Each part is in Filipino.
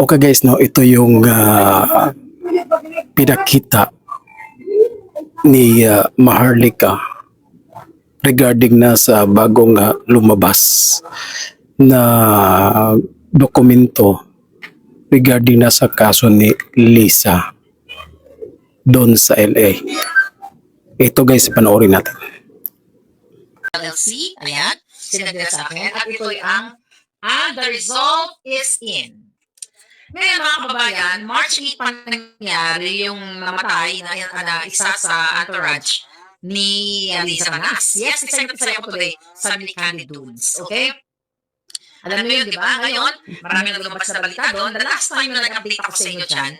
Okay guys, no, ito yung ah, pinakita ni ah, Maharlika regarding na sa bagong ah, lumabas na dokumento regarding na sa kaso ni Lisa doon sa LA. Ito guys, panoorin natin. LLC, ayan, sinagdala sa akin, at ito ang, and the result is in. Ngayon mga kababayan, March 8 pa nangyari yung namatay na, na isa sa entourage ni uh, Lisa Canas. Yes, isa yung isa ko today, sabi ni Candy Dudes, okay? Alam niyo yun, di ba? Ngayon, marami na lumabas sa balita doon. The last time na nag-update ako sa inyo dyan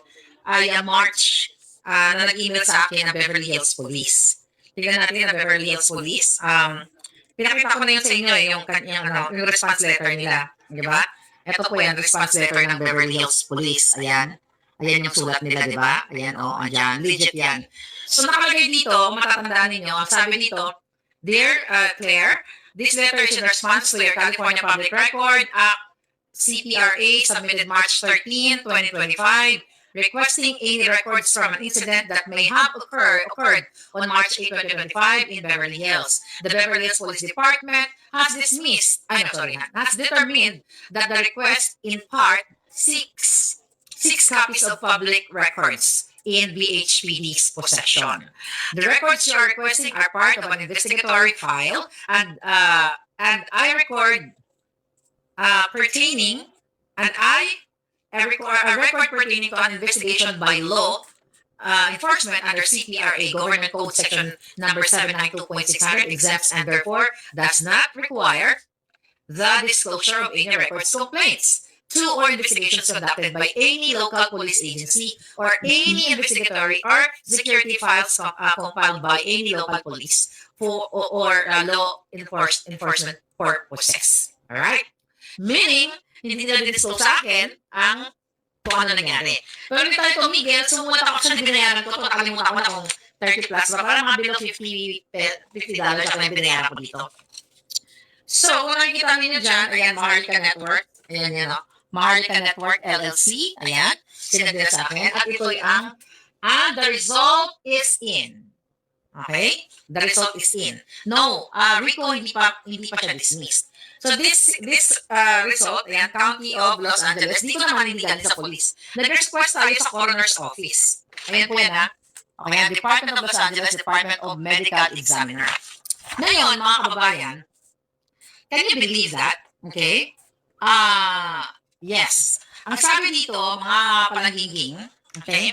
ay uh, March uh, na nag-email sa akin ng Beverly Hills Police. Tingnan natin ang Beverly Hills Police. Um, pinakita ko na yun sa inyo eh, yung, kanyang, ano, yung response letter nila. Di ba? Ito po yan, response letter ng Beverly Hills Police. Ayan. Ayan yung sulat nila, di ba? Ayan, o, oh, ayan. Legit yan. So, nakalagay dito, matatandaan ninyo, ang sabi dito, Dear uh, Claire, this letter is in response to your California Public Record Act CPRA submitted March 13, 2025, requesting any records from an incident that may have occurred, occurred on March 8, 2025 in Beverly Hills. The Beverly Hills Police Department has dismissed, I know, sorry, has determined that the request in part seeks six copies of public records in BHPD's possession. The records you are requesting are part of an investigatory file and uh, and I record uh, pertaining and I a record, a record pertaining to an investigation by law uh, enforcement under CPRA Government Code Section number 792.600 exempts and therefore does not require the disclosure of any records complaints to or investigations conducted by any local police agency or any investigatory or security files com- uh, compiled by any local police for or, or uh, law enforce, enforcement purposes. Alright? Meaning, hindi na disclose sa akin ang kung ano nangyari. Pero hindi tayo tumigil, sumulat ako sa binayaran ko, nakalimutan ko na kung 30 plus ba, parang mga below 50, pe- 50 dollars ako na binayaran ko dito. So, kung nakikita ninyo dyan, ayan, Maharlika Network, ayan yan, no? Maharlika Network LLC, ayan, sinagdala sa akin, at ito ang, and the result is in. Okay? The result is in. No, uh, Rico, hindi pa, hindi pa siya dismissed. So this this uh, result, ayan, County of Los Angeles, dito naman hindi galing sa police. Nag-request tayo sa coroner's office. Ayan po yan ha. Okay, ang Department of Los Angeles, Department of Medical Examiner. Ngayon, mga kababayan, can you believe that? Okay? Ah, yes. Ang sabi dito, mga palangiging, okay?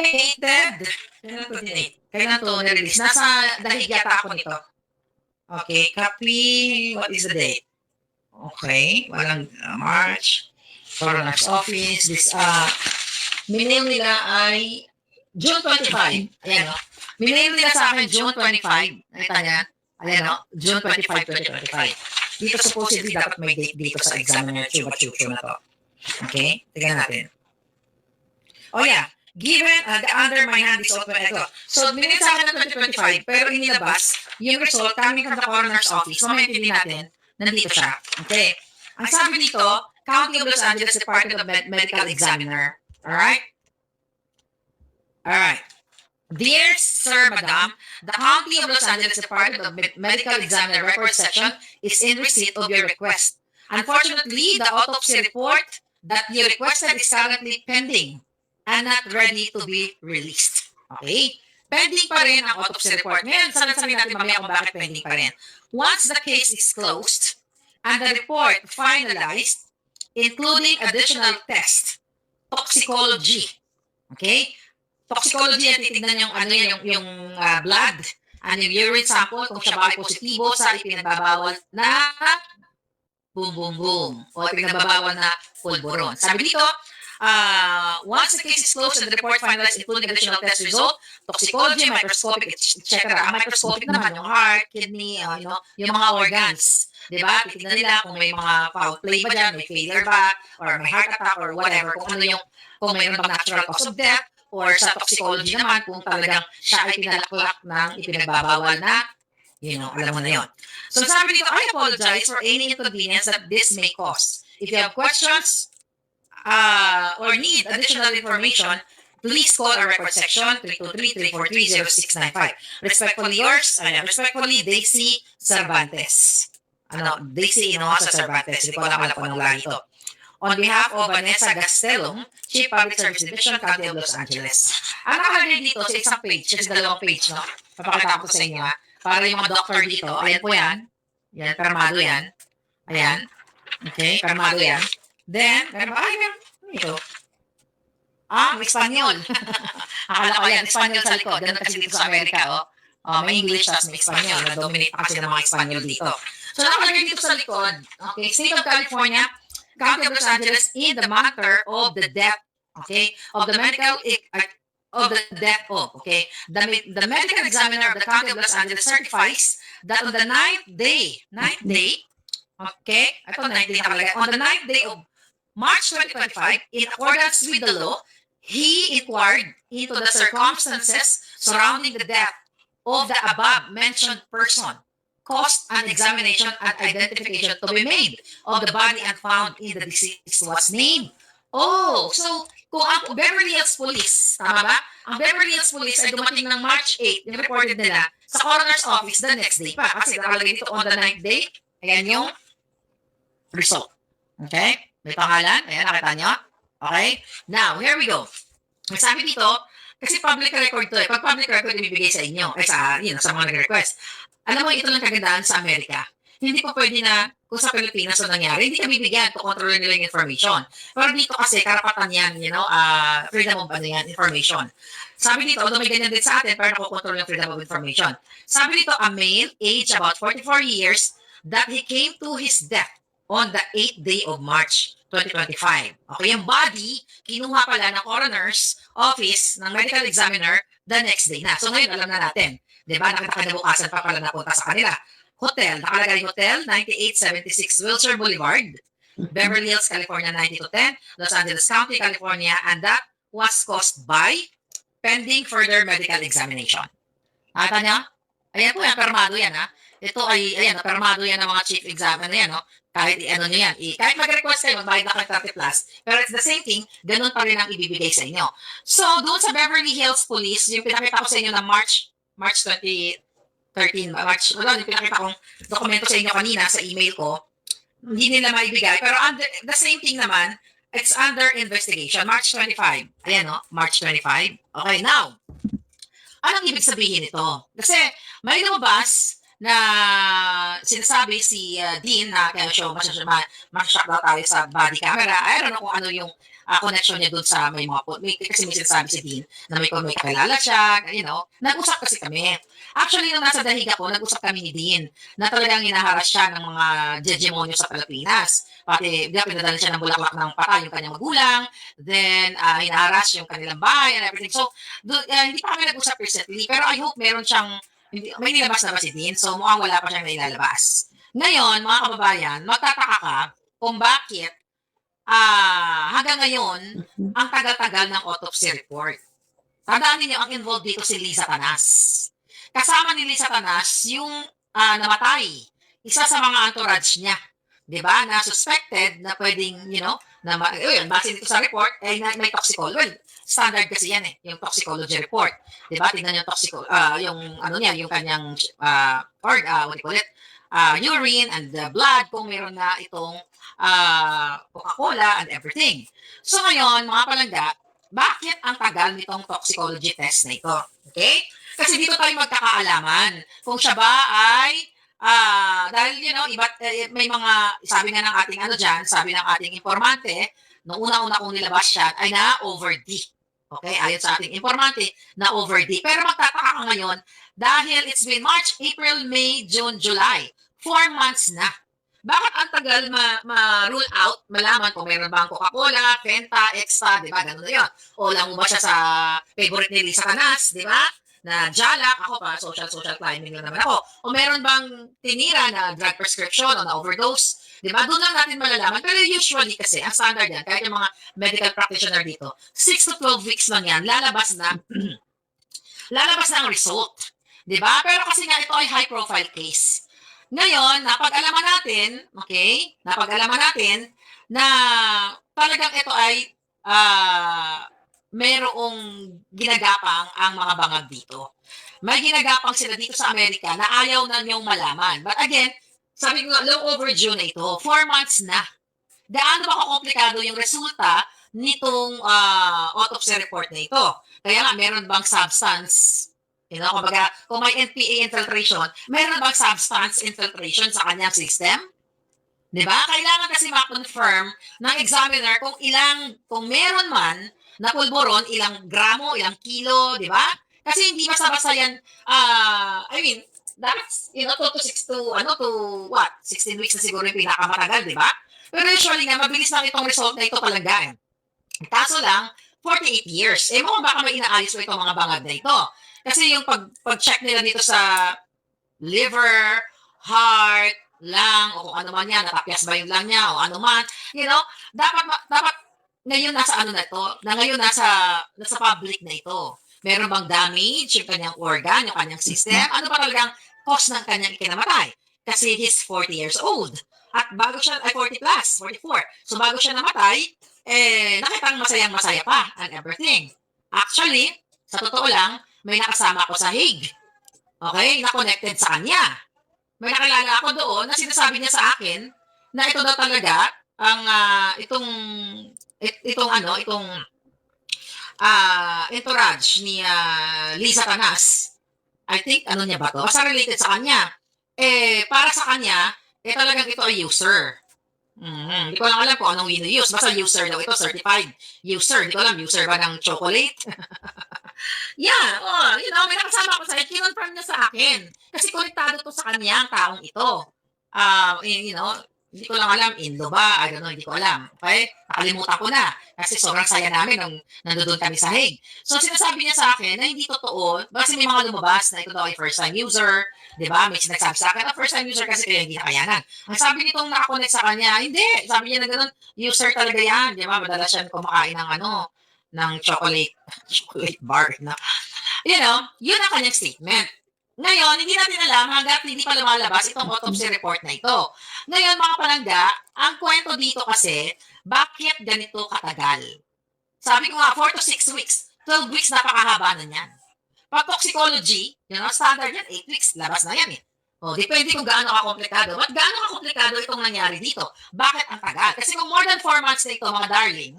Dated. Kailan to nirelease? Nasa dahig yata ako nito. Okay, copy. What is the date? Okay, walang uh, March. Coroner's Office. This, uh, minail nila ay June 25. Ayan o. Minail nila sa akin June 25. Nakita niya? Ayan o. June 25, 2025. Dito supposedly dapat may date dito sa examiner chuba chucho na to. Okay? Tignan natin. Oh yeah. Given uh, the under my hand is open ito. So, minute sa akin ng 2025, pero inilabas yung result coming from the coroner's office. So, maintindihan natin, nandito siya. Okay. Ang sabi dito, County of Los Angeles Department of Med- Medical Examiner. Alright? Alright. Dear Sir, Madam, the County of Los Angeles Department of Med- Medical Examiner record section is in receipt of your request. Unfortunately, the autopsy report that you requested is currently pending and not ready to be released. Okay? Pending pa rin ang autopsy report. Ngayon, sana sabihin natin mamaya kung bakit pending pa rin. Once the case is closed and the report finalized, including additional test, toxicology, okay? Toxicology, yan titignan yung ano yan, yung, yung ah, blood, and yung urine sample, kung siya ba ay positibo sa ipinagbabawal na boom, boom, boom, o ipinagbabawal na pulburon. Sabi dito, Uh, once the case is closed and the report finalized, including additional test result, toxicology, microscopic, etc. Microscopic naman, yung heart, kidney, uh, you know, yung mga organs. Di ba? Titignan nila kung may mga foul play ba dyan, may failure ba, or may heart attack, or whatever, kung ano yung, kung mayroon bang natural cause of death, or sa toxicology naman, kung talagang siya ay pinalaklak ng ipinagbabawal na, you know, alam mo na yon. So sabi dito, I apologize for any inconvenience that this may cause. If you have questions uh, or need additional information, please call our record section 323-343-0695. Respectfully yours, uh, respectfully, Daisy Cervantes. Ano, Daisy Inosa Cervantes. Hindi ko alam kung lahi ito. On behalf of Vanessa Gastelum, Chief Public Service Division, County of Los Angeles. Ang nakalagay dito sa isang page, kasi dalawang page, no? Papakita ko sa inyo, ha? Para yung mga doctor dito, ayan po yan. Yan, permado yan. Ayan. Okay, permado yan. Then, meron ba? Ay, meron. Ito? Ah, may Espanyol. Akala ko yan, Espanyol sa likod. Ganun kasi dito sa Amerika, oh. Oh, may English tapos may Espanyol. Na-dominate pa kasi ng mga Espanyol dito. So, nakalagay dito sa likod. Okay, State of California, County of Los Angeles in the matter of the death, okay, of the medical uh, of the death of, okay, the, the medical examiner of the County of Los Angeles certifies that on the ninth day, ninth day, okay, ito ninth day nakalagay, on the ninth day of March 2025, in accordance with the law, he inquired into the circumstances surrounding the death of the above mentioned person caused an examination and identification to be made of the body and found in the deceased was named. Oh, so kung ang Beverly Hills Police, tama ba? Ang Beverly Hills Police ay dumating ng March 8, yung reported nila, sa coroner's office the next day pa. Kasi nakalagay dito on the ninth day, ayan yung result. Okay? May pangalan, ayan, nakita nyo? Okay? Now, here we go. Sabi dito, kasi public record to eh. Pag public record, ibibigay sa inyo, ay sa, you know, sa mga nag-request. Alam mo, ito lang kagandaan sa Amerika. Hindi pa pwede na, kung sa Pilipinas na nangyari, hindi ka bibigyan to control nila yung information. Pero dito kasi, karapatan yan, you know, uh, freedom of ano yan, information. Sabi dito, although may ganyan din sa atin, pero nakokontrol yung freedom of information. Sabi dito, a male, age about 44 years, that he came to his death on the 8th day of March 2025. Okay, yung body, kinuha pala ng coroner's office ng medical examiner the next day na. So ngayon, alam na natin. Di ba? Nakita kinabukasan pa pala napunta sa kanila. Hotel, nakalagay hotel, 9876 Wilshire Boulevard, Beverly Hills, California, 9210, Los Angeles County, California, and that was caused by pending further medical examination. Nakita niya? Ayan po yan, permado yan ha. Ito ay, ayan, permado yan ng mga chief examiner yan, no? Kahit ano nyo yan. I, kahit mag-request kayo, magbayad na kayo 30 plus. Pero it's the same thing, ganun pa rin ang ibibigay sa inyo. So, doon sa Beverly Hills Police, yung pinakita ko sa inyo na March, March 2013, March, wala, yung pinakita kong dokumento sa inyo kanina sa email ko, hindi nila maibigay. Pero under, the same thing naman, it's under investigation. March 25. Ayan, no? March 25. Okay, now, anong ibig sabihin nito? Kasi may lumabas na sinasabi si uh, Dean na kaya siya masashock daw tayo sa body camera. I don't know kung ano yung uh, connection niya dun sa may mga po. May, kasi may sinasabi si Dean na may, may kakilala siya, you know. Nag-usap kasi kami. Actually, nung nasa dahiga ko, nag-usap kami ni Dean na talagang inaharas siya ng mga hegemonyo sa Pilipinas. Pati, di pinadala siya ng bulaklak ng patay yung kanyang magulang. Then, uh, inaharas yung kanilang bahay and everything. So, do, uh, hindi pa kami nag-usap recently. Pero I hope meron siyang may nilabas na ba si Dean? So, mukhang wala pa siyang nailalabas. Ngayon, mga kababayan, magtataka ka kung bakit ah hanggang ngayon, ang tagal-tagal ng autopsy report. Tandaan niyo ang involved dito si Lisa Tanas. Kasama ni Lisa Tanas yung ah, namatay. Isa sa mga entourage niya. 'Di ba? Na suspected na pwedeng, you know, na ma- yun, base dito sa report, ay na, may toxicology. Standard kasi yan eh, yung toxicology report. 'Di ba? Tingnan yung toxico ah yung ano niya, yung kanyang ah or ah what do you call it? ah, urine and the blood kung meron na itong ah, Coca-Cola and everything. So ngayon, mga palangga, bakit ang tagal nitong toxicology test na ito? Okay? Kasi dito tayo magkakaalaman kung siya ba ay ah dahil you know, iba, eh, may mga sabi nga ng ating ano diyan, sabi ng ating informante, nung una-una kong nilabas siya ay na over D. Okay, ayon sa ating informante na over D. Pero magtataka ka ngayon dahil it's been March, April, May, June, July. Four months na. Bakit ang tagal ma- ma-rule out, malaman kung meron bang Coca-Cola, Fenta, Extra, di ba? Ganun na yun. O lang mo ba siya sa favorite ni Lisa Canas, di ba? Na Jalak, ako pa, social-social climbing lang naman ako. O meron bang tinira na drug prescription o na overdose, di ba? Doon lang natin malalaman. Pero usually kasi, ang standard yan, kahit yung mga medical practitioner dito, 6 to 12 weeks lang yan, lalabas na, lalabas na ang result. Di ba? Pero kasi nga ito ay high-profile case. Ngayon, napag-alaman natin, okay, napag-alaman natin na talagang ito ay ah merong ginagapang ang mga bangag dito. May ginagapang sila dito sa Amerika na ayaw na niyong malaman. But again, sabi ko long overdue na ito. Four months na. Gaano ba kakomplikado yung resulta nitong ah, autopsy report na ito? Kaya nga, meron bang substance You know, kumbaga, kung may NPA infiltration, meron bang substance infiltration sa kanyang system? Di ba? Kailangan kasi ma-confirm ng examiner kung ilang, kung meron man na pulburon, ilang gramo, ilang kilo, di ba? Kasi hindi basta-basta yan, ah, I mean, that's, you know, 2 to 6 to, ano, to what? 16 weeks na siguro yung pinakamatagal, di ba? Pero usually nga, mabilis lang itong result na ito palanggaan. Kaso lang, 48 years. Eh, mo baka may inaalis mo itong mga bangag na ito. Kasi yung pag, pag-check nila dito sa liver, heart, lung, o kung ano man yan, natapyas ba yung lung niya, o ano man, you know, dapat, dapat, ngayon nasa ano na ito, na ngayon nasa, nasa public na ito. Meron bang damage yung kanyang organ, yung kanyang system? Ano ba talagang cause ng kanyang ikinamatay? Kasi he's 40 years old. At bago siya, ay 40 plus, 44. So bago siya namatay, eh, nakitang masayang masaya pa and everything. Actually, sa totoo lang, may nakasama ako sa Hague. Okay? Na-connected sa kanya. May nakilala ako doon na sinasabi niya sa akin na ito daw talaga ang ah, itong it- itong ano, itong ah entourage ni ah, Lisa Canas. I think ano niya ba to? Basta related sa kanya. Eh para sa kanya, eh talagang ito ay user. Mm, hindi ko lang alam kung anong wino-use. Basta user daw ito, certified user. Hindi ko alam, user ba ng chocolate? Yeah, oh, you know, may nakasama ko sa kinonfirm niya sa akin. Kasi konektado to sa kanya ang taong ito. Ah, you know, hindi ko lang alam, Indo ba? I don't know, hindi ko alam. Okay? Nakalimutan ko na. Kasi sobrang saya namin nung nandoon kami sa Hague. So, sinasabi niya sa akin na hindi totoo. Kasi may mga lumabas na ito daw ay first-time user. Di ba? May sinagsabi sa akin na first-time user kasi kaya hindi nakayanan. Ang sabi nitong nakakonect sa kanya, hindi. Sabi niya na ganun, user talaga yan. Di ba? Madalas siya kumakain ng ano, ng chocolate, chocolate bar na you know, yun ang kanyang statement. Ngayon, hindi natin alam hanggat hindi pa lumalabas itong autopsy report na ito. Ngayon, mga palangga, ang kwento dito kasi, bakit ganito katagal? Sabi ko nga, 4 to 6 weeks. 12 weeks, napakahaba na yan. Pag toxicology, yun ang standard yan, 8 weeks, labas na yan eh. O, depende kung gaano ka-komplikado. At gaano ka-komplikado itong nangyari dito? Bakit ang tagal? Kasi kung more than 4 months na ito, mga darling,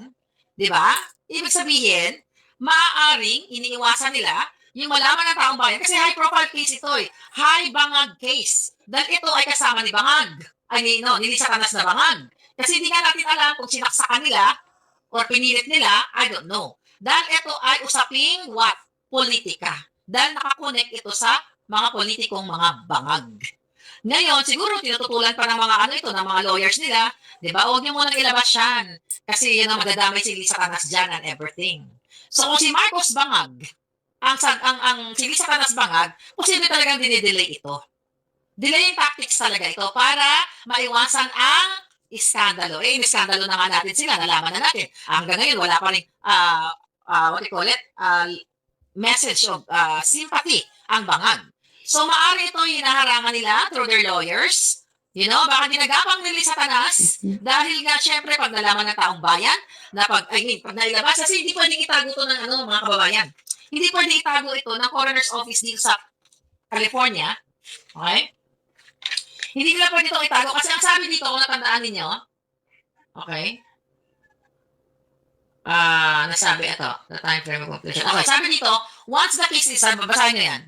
di ba? Ibig sabihin, maaaring iniiwasan nila yung malaman ng taong bayan kasi high profile case ito eh. High bangag case. Dahil ito ay kasama ni Bangag. Ay, ni, no, ni Lisa Canas na Bangag. Kasi hindi nga natin alam kung sinaksakan nila or pinilit nila, I don't know. Dahil ito ay usaping what? Politika. Dahil nakakonect ito sa mga politikong mga bangag. Ngayon, siguro tinututulan pa ng mga ano ito, ng mga lawyers nila, di ba? Huwag niyo munang ilabas yan. Kasi yun ang magdadamay si Lisa Canas dyan and everything. So kung si Marcos Bangag, ang, ang, ang si Lisa Canas Bangag, posible talagang dinidelay ito. Delaying tactics talaga ito para maiwasan ang iskandalo. Eh, iskandalo na nga natin sila, nalaman na natin. Hanggang ngayon, wala pa rin, ah, ah, what do you call it, Ah, message of ah, sympathy ang bangag. So, maari ito hinaharangan nila through their lawyers. You know, baka ginagapang nila sa tanas dahil nga, syempre, pag nalaman ng taong bayan, na pag, I mean, pag nailabas, kasi hindi pwedeng itago to ng ano, mga kababayan. Hindi pwedeng itago ito ng coroner's office dito sa California. Okay? Hindi nila pwede itong itago kasi ang sabi dito, kung natandaan ninyo, okay? Ah, nasabi ito, the time frame of completion. Okay, sabi dito, once the case is, sabi, basahin nyo yan.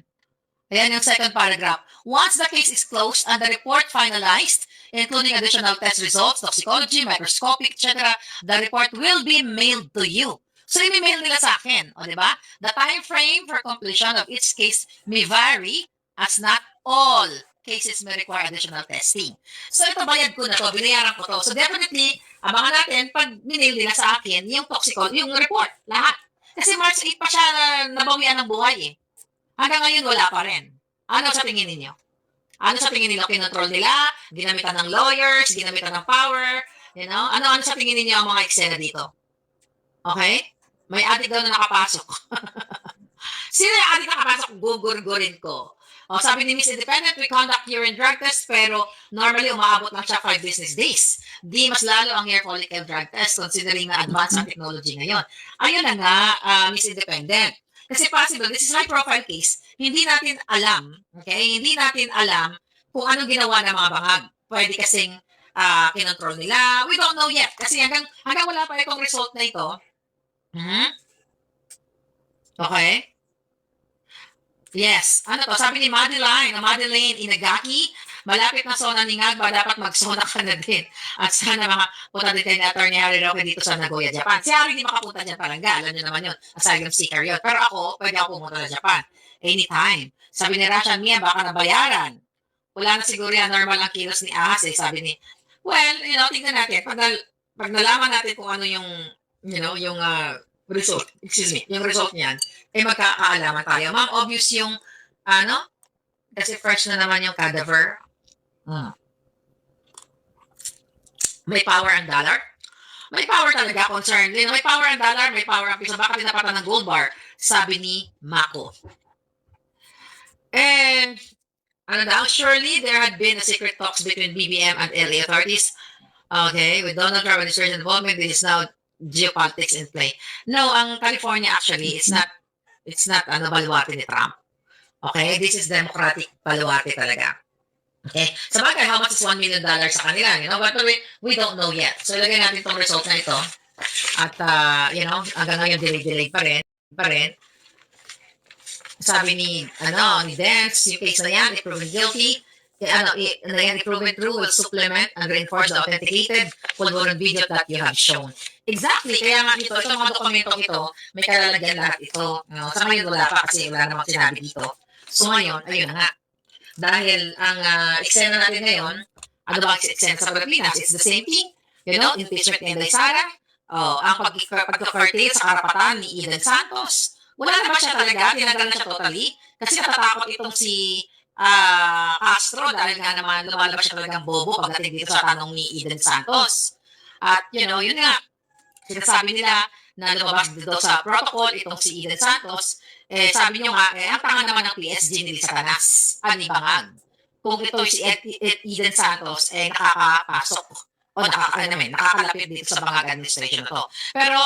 Ayan yung second paragraph. Once the case is closed and the report finalized, including additional test results, toxicology, microscopic, etc., the report will be mailed to you. So, i-mail nila sa akin. O, di ba? The time frame for completion of each case may vary as not all cases may require additional testing. So, ito bayad ko na to, binayaran ko to. So, definitely, abangan natin pag binail nila sa akin yung toxicology, yung report, lahat. Kasi March 8 pa siya na nabawian ng buhay eh. Hanggang ngayon, wala pa rin. Ano sa tingin ninyo? Ano sa tingin nila? Kinontrol nila? Ginamitan ng lawyers? Ginamitan ng power? You know? Ano, ano sa tingin ninyo ang mga eksena dito? Okay? May adik daw na nakapasok. Sino yung adik na nakapasok? Gugurgurin ko. O sabi ni Miss Independent, we conduct urine drug test pero normally umaabot lang siya 5 business days. Di mas lalo ang hair follicle drug test considering na advanced ang technology ngayon. Ayun na nga, ah, Miss Independent. Kasi possible, this is high profile case, hindi natin alam, okay? Hindi natin alam kung anong ginawa ng mga bangag. Pwede kasing ah kinontrol nila. We don't know yet. Kasi hanggang, hanggang wala pa itong result na ito. Mhm. Okay? Yes. Ano to? Sabi ni Madeline, na Madeline Inagaki, malapit na zona ni Ngagba, dapat mag-zona ka na din. At sana mga punta din kayo ni Atty. Harry Roque dito sa Nagoya, Japan. Si Harry di makapunta dyan parangga. Alam niyo naman yun. Asylum seeker yun. Pero ako, pwede ako pumunta na Japan. Anytime. Sabi ni Rasha Mia, baka nabayaran. Wala na siguro yan. Normal ang kilos ni Ahas eh. Sabi ni, well, you know, tingnan natin. Pag, pag nalaman natin kung ano yung, you know, yung ah, result, excuse me, yung result niyan, eh magkakaalaman tayo. Ma'am, obvious yung, ano, kasi fresh na naman yung cadaver. Hmm. May power ang dollar? May power talaga, concern. You know, May power ang dollar, may power ang piso. Baka tinapatan ng gold bar, sabi ni Mako. And, ano daw, surely there had been a secret talks between BBM and LA authorities. Okay, with Donald Trump and his involvement, this is now geopolitics in play. No, ang California actually, it's not, it's not ano, baluarte ni Trump. Okay, this is democratic baluarte talaga. Okay, sa bagay, how much is $1 million sa kanila, you know, but we, we don't know yet. So, ilagay natin itong result na ito. At, uh, you know, hanggang ngayon, delay-delay pa rin, pa rin. Sabi ni, ano, ni Dance, yung case na yan, if proven guilty, eh, ano, i, na yan, if proven true, will supplement and reinforce the authenticated Pulveron video that you have shown. Exactly, kaya nga ito, itong mga dokumentong ito, may kalalagyan lahat ito. No? Sa ngayon, wala pa kasi wala namang sinabi dito. So ngayon, ayun na nga. Dahil ang uh, eksena natin ngayon, ano ba eksena sa Pilipinas? It's the same thing. You know, impeachment ni Inday Sara, oh, ang pag pagka-curtail sa karapatan ni Eden Santos. Wala na ba siya talaga? Tinanggal na siya totally? Kasi natatakot itong si ah Castro dahil nga naman lumalabas siya talagang bobo pagdating dito sa tanong ni Eden Santos. At you know, yun nga, sinasabi nila na lumabas dito sa protocol itong si Eden Santos, eh sabi niyo nga, eh, ang tanga naman ng PSG ni Satanas, ani Bangag. Kung ito si Ed, Ed- Eden Santos, eh nakakapasok. o nakaka, ano naman, nakakalapit dito sa Bangag administration na to. Pero,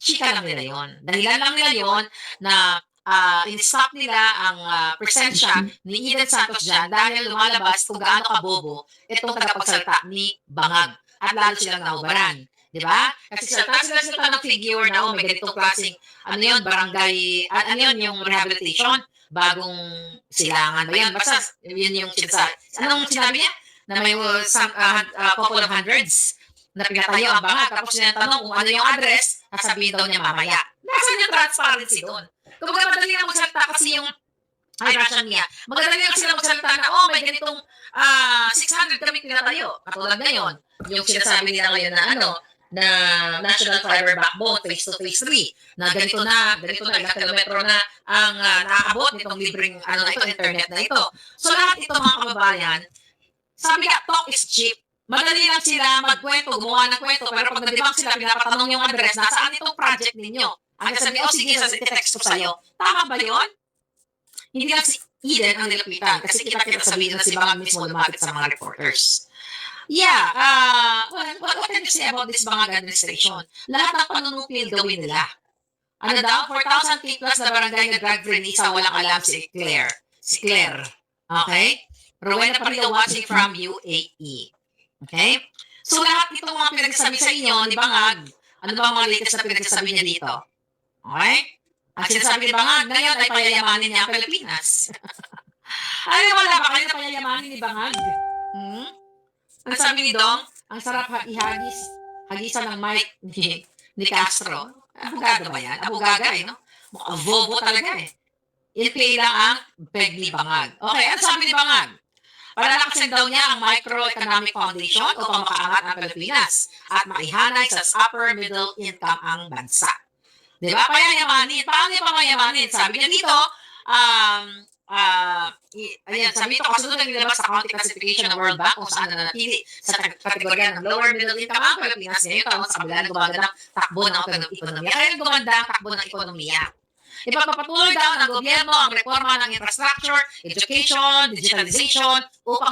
chika lang nila yon Dahilan lang nila yon na uh, in-stop nila ang uh, presensya ni Eden Santos dyan dahil lumalabas kung gaano kabobo itong tagapagsalita ni Bangag. At lalo silang nahubaran. Di ba? Kasi salta sila sila ng figure na, oh, may ganitong klaseng, ano yun, barangay, ah, ano yun, yung rehabilitation, bagong silangan ba yan? Basta, yun yung sinasabi. Anong sinabi niya? Na may uh, some, uh, uh, couple of hundreds na pinatayo ang bangag. Tapos tanong kung ano yung address, sasabihin daw niya mamaya. Nasaan yung transparency doon? Kung madali lang magsalita kasi yung ay, Russian niya. Magdadali lang sila magsalita na, oh, may ganitong ah 600 kami pinatayo. Katulad ngayon, yung sinasabi nila ngayon na ano, na National Fiber Backbone Phase 2, Phase 3, na ganito na, ganito na, ilang kilometro na ang uh, naaabot nitong libreng ano na ito, internet na ito. So lahat ito mga kababayan, sabi nga, talk is cheap. Madali lang sila magkwento, gumawa ng kwento, pero pag nadibang sila, pinapatanong yung address, nasaan itong project ninyo? Ang sabi, oh sige, sa text ko sa'yo. Tama ba yon? Hindi lang si Eden ang nilapitan kasi kita-kita sabihin na si Bangag mismo lumapit sa mga reporters. Yeah, uh, well, what, what can you say about this Bangag administration? Lahat ng panunupil gawin nila. Ano daw? 4,000 feet plus na barangay na drug free isa walang alam si Claire. Si Claire. Okay? Rowena Parilla watching from UAE. Okay? So lahat itong mga pinagsasabi sa inyo ni Bangag, ano ba ang mga latest na pinagsasabi niya dito? Okay? Ang sinasabi ni Bangag, ngayon ay payayamanin niya ang Pilipinas. Ay, wala ba kayo na payayamanin ni Bangag? Hmm? Ang sabi ni Dong, ang sarap ha- ihagis, hagisan ng mic ni, ni Castro. Abogado ba yan? Abogaga eh, no? Mukhang bobo talaga eh. I-play lang ang beg ni Bangag. Okay, ang sabi ni Bangag? Palalakasin daw niya ang Microeconomic Foundation upang makaangat ang Pilipinas at maihanay sa upper middle income ang bansa. Di ba? Payayamanin. Paano yung pamayamanin? Sabi niya dito, um, i- ayan, sabi ito, kasunod ang nilabas sa county classification ng World Bank kung saan nanatili sa kategorya ng lower middle income ang Pilipinas ngayon taon sa kabila ng gumaganda ng takbo ng ekonom- ekonomiya. Kaya gumanda ang takbo ng ekonomiya. ipagpapatuloy daw ng gobyerno ang reforma ng infrastructure, education, digitalization upang